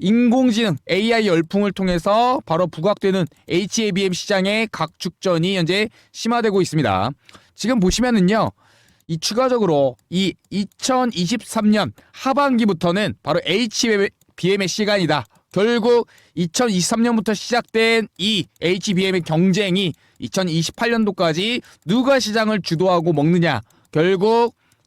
인공지능 AI 열풍을 통해서 바로 부각되는 HBM 시장의 각축전이 현재 심화되고 있습니다. 지금 보시면은요. 이 추가적으로 이 2023년 하반기부터는 바로 HBM의 시간이다. 결국 2023년부터 시작된 이 HBM의 경쟁이 2028년도까지 누가 시장을 주도하고 먹느냐. 결국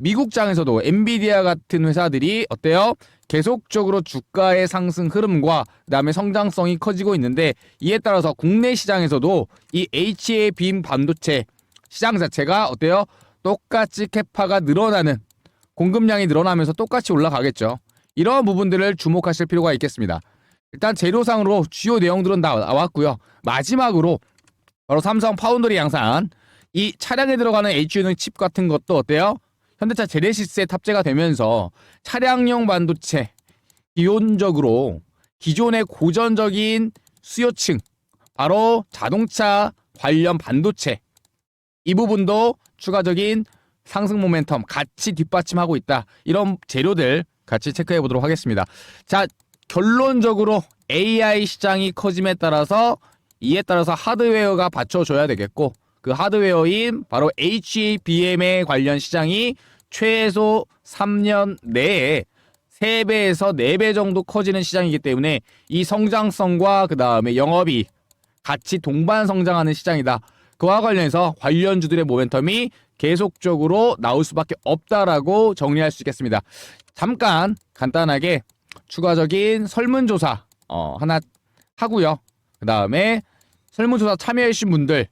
미국장에서도 엔비디아 같은 회사들이 어때요? 계속적으로 주가의 상승 흐름과 그다음에 성장성이 커지고 있는데 이에 따라서 국내 시장에서도 이 HBM 반도체 시장 자체가 어때요? 똑같이 캐파가 늘어나는 공급량이 늘어나면서 똑같이 올라가겠죠. 이러한 부분들을 주목하실 필요가 있겠습니다. 일단 재료상으로 주요 내용들은 다 나왔고요. 마지막으로 바로 삼성 파운드리 양산 이 차량에 들어가는 HU는 칩 같은 것도 어때요? 현대차 제네시스에 탑재가 되면서 차량용 반도체 기본적으로 기존의 고전적인 수요층 바로 자동차 관련 반도체 이 부분도 추가적인 상승 모멘텀 같이 뒷받침하고 있다. 이런 재료들 같이 체크해 보도록 하겠습니다. 자, 결론적으로 AI 시장이 커짐에 따라서 이에 따라서 하드웨어가 받쳐줘야 되겠고 그 하드웨어인 바로 HBM에 관련 시장이 최소 3년 내에 3배에서 4배 정도 커지는 시장이기 때문에 이 성장성과 그 다음에 영업이 같이 동반 성장하는 시장이다. 그와 관련해서 관련주들의 모멘텀이 계속적으로 나올 수밖에 없다라고 정리할 수 있겠습니다. 잠깐 간단하게 추가적인 설문조사 어, 하나 하고요. 그 다음에 설문조사 참여해주신 분들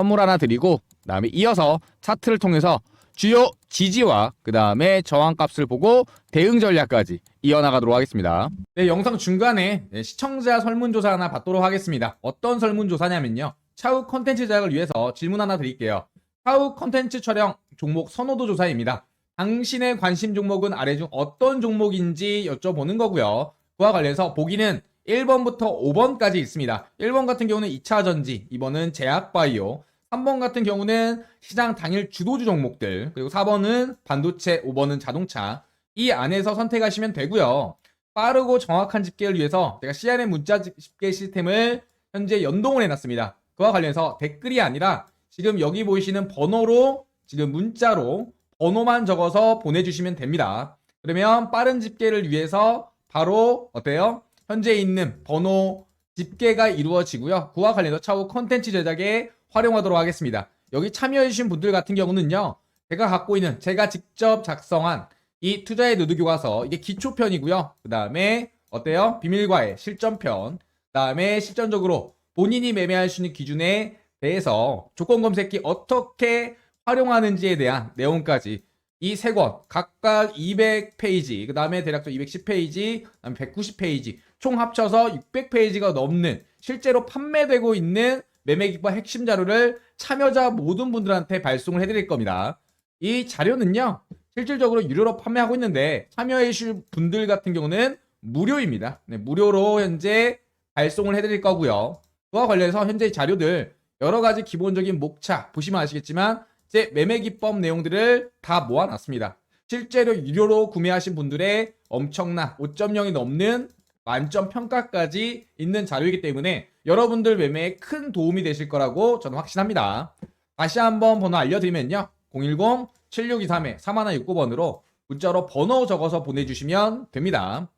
선물 하나 드리고 그 다음에 이어서 차트를 통해서 주요 지지와 그 다음에 저항값을 보고 대응 전략까지 이어나가도록 하겠습니다. 네, 영상 중간에 네, 시청자 설문조사 하나 받도록 하겠습니다. 어떤 설문조사냐면요. 차후 컨텐츠 제작을 위해서 질문 하나 드릴게요. 차후 컨텐츠 촬영 종목 선호도 조사입니다. 당신의 관심 종목은 아래 중 어떤 종목인지 여쭤보는 거고요. 그와 관련해서 보기는 1번부터 5번까지 있습니다. 1번 같은 경우는 2차 전지, 2번은 제약바이오, 3번 같은 경우는 시장 당일 주도주 종목들, 그리고 4번은 반도체, 5번은 자동차. 이 안에서 선택하시면 되고요. 빠르고 정확한 집계를 위해서 제가 CRM 문자 집계 시스템을 현재 연동을 해놨습니다. 그와 관련해서 댓글이 아니라 지금 여기 보이시는 번호로 지금 문자로 번호만 적어서 보내주시면 됩니다. 그러면 빠른 집계를 위해서 바로 어때요? 현재 있는 번호 집계가 이루어지고요. 그와 관련해서 차후 컨텐츠 제작에 활용하도록 하겠습니다. 여기 참여해주신 분들 같은 경우는요. 제가 갖고 있는 제가 직접 작성한 이 투자의 누드 교과서 이게 기초편이고요. 그 다음에 어때요? 비밀과의 실전편. 그 다음에 실전적으로 본인이 매매할 수 있는 기준에 대해서 조건 검색기 어떻게 활용하는지에 대한 내용까지 이 세 권 각각 200페이지 그 다음에 대략적 210페이지 그 다음에 190페이지 총 합쳐서 600페이지가 넘는 실제로 판매되고 있는 매매 기법 핵심 자료를 참여자 모든 분들한테 발송을 해드릴 겁니다. 이 자료는요 실질적으로 유료로 판매하고 있는데 참여해 주실 분들 같은 경우는 무료입니다. 네, 무료로 현재 발송을 해드릴 거고요. 그와 관련해서 현재 이 자료들 여러 가지 기본적인 목차 보시면 아시겠지만 제 매매 기법 내용들을 다 모아놨습니다. 실제로 유료로 구매하신 분들의 엄청난 5.0이 넘는 만점 평가까지 있는 자료이기 때문에 여러분들 매매에 큰 도움이 되실 거라고 저는 확신합니다. 다시 한번 번호 알려드리면요. 010-7623-3169번으로 문자로 번호 적어서 보내주시면 됩니다.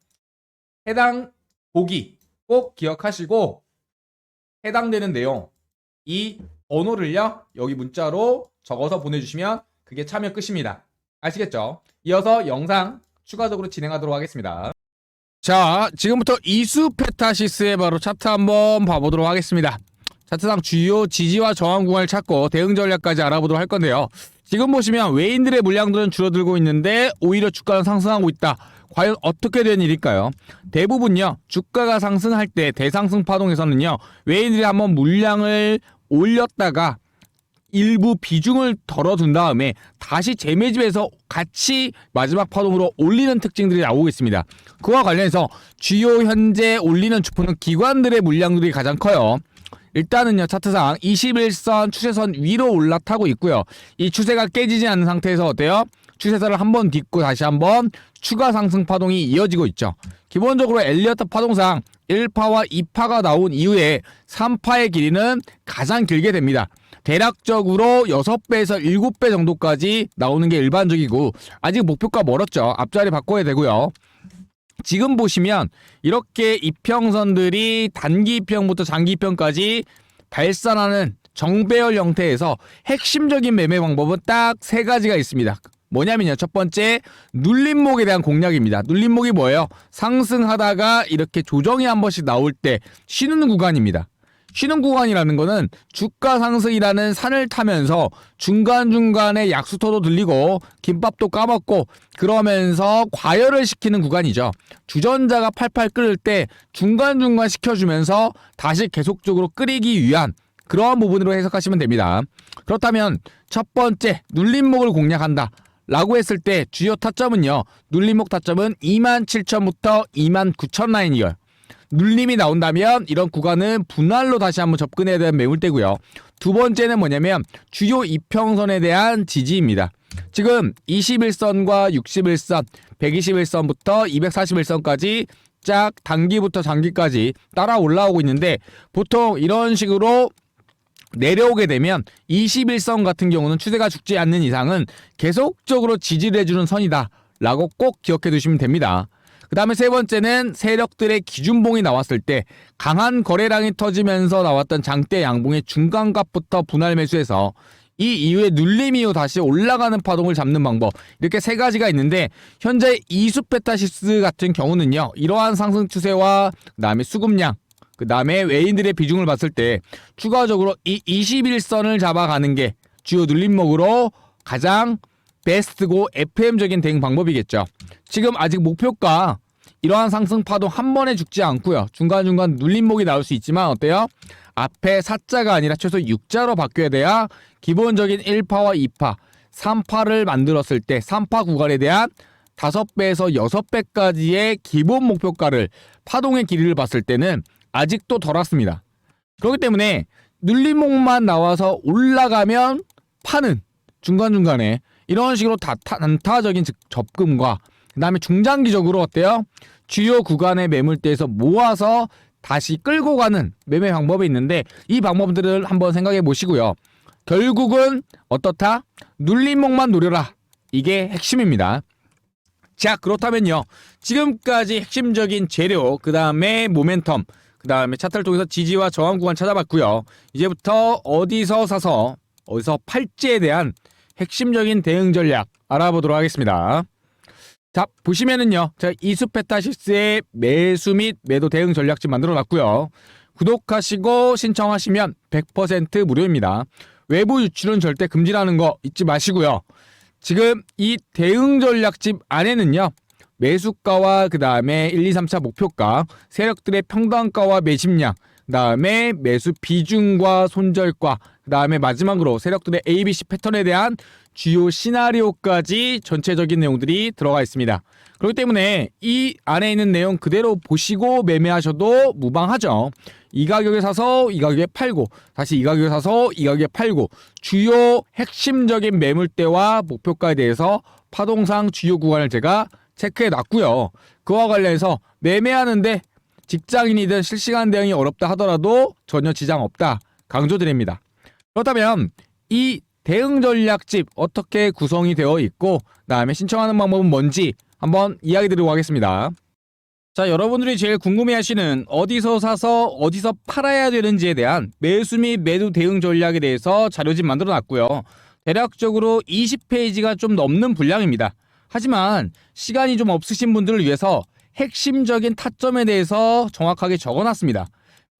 해당 보기 꼭 기억하시고 해당되는 내용 이 번호를요 여기 문자로 적어서 보내주시면 그게 참여 끝입니다. 아시겠죠? 이어서 영상 추가적으로 진행하도록 하겠습니다. 자, 지금부터 이수 페타시스의 바로 차트 한번 봐보도록 하겠습니다. 차트상 주요 지지와 저항 구간을 찾고 대응 전략까지 알아보도록 할 건데요. 지금 보시면 외인들의 물량들은 줄어들고 있는데 오히려 주가는 상승하고 있다. 과연 어떻게 된 일일까요? 대부분요, 주가가 상승할 때 대상승 파동에서는요, 외인들이 한번 물량을 올렸다가 일부 비중을 덜어둔 다음에 다시 재매집에서 같이 마지막 파동으로 올리는 특징들이 나오고 있습니다. 그와 관련해서 주요 현재 올리는 주포는 기관들의 물량들이 가장 커요. 일단은요 차트상 21선 추세선 위로 올라타고 있고요. 이 추세가 깨지지 않는 상태에서 어때요? 추세선을 한 번 딛고 다시 한번 추가 상승 파동이 이어지고 있죠. 기본적으로 엘리어트 파동상 1파와 2파가 나온 이후에 3파의 길이는 가장 길게 됩니다. 대략적으로 6배에서 7배 정도까지 나오는 게 일반적이고 아직 목표가 멀었죠. 앞자리 바꿔야 되고요. 지금 보시면 이렇게 이평선들이 단기 이평부터 장기 이평까지 발산하는 정배열 형태에서 핵심적인 매매 방법은 딱 세 가지가 있습니다. 뭐냐면요. 첫 번째, 눌림목에 대한 공략입니다. 눌림목이 뭐예요? 상승하다가 이렇게 조정이 한 번씩 나올 때 쉬는 구간입니다. 쉬는 구간이라는 거는 주가 상승이라는 산을 타면서 중간중간에 약수터도 들리고 김밥도 까먹고 그러면서 과열을 시키는 구간이죠. 주전자가 팔팔 끓을 때 중간중간 시켜주면서 다시 계속적으로 끓이기 위한 그러한 부분으로 해석하시면 됩니다. 그렇다면 첫 번째 눌림목을 공략한다. 라고 했을 때 주요 타점은요. 눌림목 타점은 27,000부터 29,000 라인이에요. 눌림이 나온다면 이런 구간은 분할로 다시 한번 접근해야 되는 매물대고요. 두 번째는 뭐냐면 주요 이평선에 대한 지지입니다. 지금 21선과 61선, 121선부터 241선까지 쫙 단기부터 장기까지 따라 올라오고 있는데 보통 이런 식으로 내려오게 되면 21선 같은 경우는 추세가 죽지 않는 이상은 계속적으로 지지를 해주는 선이다. 라고 꼭 기억해 두시면 됩니다. 그 다음에 세 번째는 세력들의 기준봉이 나왔을 때 강한 거래량이 터지면서 나왔던 장대 양봉의 중간값부터 분할 매수해서 이 이후에 눌림 이후 다시 올라가는 파동을 잡는 방법 이렇게 세 가지가 있는데 현재 이수페타시스 같은 경우는요 이러한 상승 추세와 그 다음에 수급량 그 다음에 외인들의 비중을 봤을 때 추가적으로 이 21선을 잡아가는 게 주요 눌림목으로 가장 베스트고 FM적인 대응 방법이겠죠. 지금 아직 목표가 이러한 상승 파도 한 번에 죽지 않고요. 중간중간 눌림목이 나올 수 있지만 어때요? 앞에 4자가 아니라 최소 6자로 바뀌어야 돼야 기본적인 1파와 2파, 3파를 만들었을 때 3파 구간에 대한 5배에서 6배까지의 기본 목표가를 파동의 길이를 봤을 때는 아직도 덜 왔습니다. 그렇기 때문에 눌림목만 나와서 올라가면 파는 중간중간에 이런 식으로 단타적인 즉 접근과 그다음에 중장기적으로 어때요? 주요 구간의 매물대에서 모아서 다시 끌고 가는 매매 방법이 있는데 이 방법들을 한번 생각해 보시고요. 결국은 어떻다? 눌림목만 노려라. 이게 핵심입니다. 자, 그렇다면요. 지금까지 핵심적인 재료, 그 다음에 모멘텀, 그 다음에 차트를 통해서 지지와 저항 구간 찾아봤고요. 이제부터 어디서 사서 어디서 팔지에 대한 핵심적인 대응 전략 알아보도록 하겠습니다. 자, 보시면은요. 제가 이수페타시스의 매수 및 매도 대응 전략집 만들어 놨고요. 구독하시고 신청하시면 100% 무료입니다. 외부 유출은 절대 금지라는 거 잊지 마시고요. 지금 이 대응 전략집 안에는요. 매수가와 그 다음에 1, 2, 3차 목표가, 세력들의 평단가와 매집량, 그 다음에 매수 비중과 손절가, 그 다음에 마지막으로 세력들의 ABC 패턴에 대한 주요 시나리오까지 전체적인 내용들이 들어가 있습니다. 그렇기 때문에 이 안에 있는 내용 그대로 보시고 매매하셔도 무방하죠. 이 가격에 사서 이 가격에 팔고 다시 이 가격에 사서 이 가격에 팔고 주요 핵심적인 매물대와 목표가에 대해서 파동상 주요 구간을 제가 체크해 놨고요. 그와 관련해서 매매하는데 직장인이든 실시간 대응이 어렵다 하더라도 전혀 지장 없다 강조드립니다. 그렇다면 이 대응 전략집 어떻게 구성이 되어 있고 그다음에 신청하는 방법은 뭔지 한번 이야기 드리고 가겠습니다. 자, 여러분들이 제일 궁금해 하시는 어디서 사서 어디서 팔아야 되는지에 대한 매수 및 매도 대응 전략에 대해서 자료집 만들어 놨고요. 대략적으로 20페이지가 좀 넘는 분량입니다. 하지만 시간이 좀 없으신 분들을 위해서 핵심적인 타점에 대해서 정확하게 적어 놨습니다.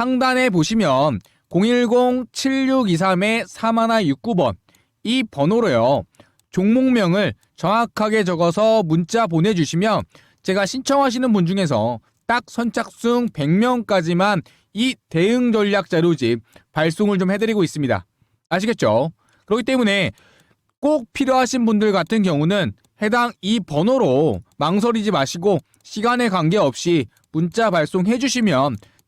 상단에 보시면 010-7623-4169번 이 번호로요. 종목명을 정확하게 적어서 문자 보내주시면 제가 신청하시는 분 중에서 딱 선착순 100명까지만 이 대응 전략 자료집 발송을 좀 해드리고 있습니다. 아시겠죠? 그렇기 때문에 꼭 필요하신 분들 같은 경우는 해당 이 번호로 망설이지 마시고 시간에 관계없이 문자 발송해 주시면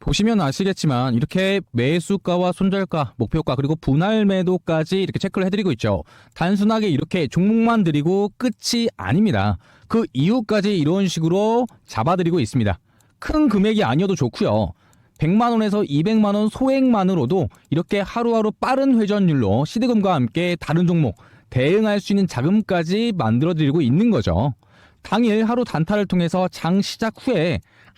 보시면 아시겠지만 이렇게 매수가와 손절가, 목표가 그리고 분할 매도까지 이렇게 체크를 해드리고 있죠. 단순하게 이렇게 종목만 드리고 끝이 아닙니다. 그 이후까지 이런 식으로 잡아드리고 있습니다. 큰 금액이 아니어도 좋고요. 100만 원에서 200만 원 소액만으로도 이렇게 하루하루 빠른 회전율로 시드금과 함께 다른 종목 대응할 수 있는 자금까지 만들어 드리고 있는 거죠. 당일 하루 단타를 통해서 장 시작 후에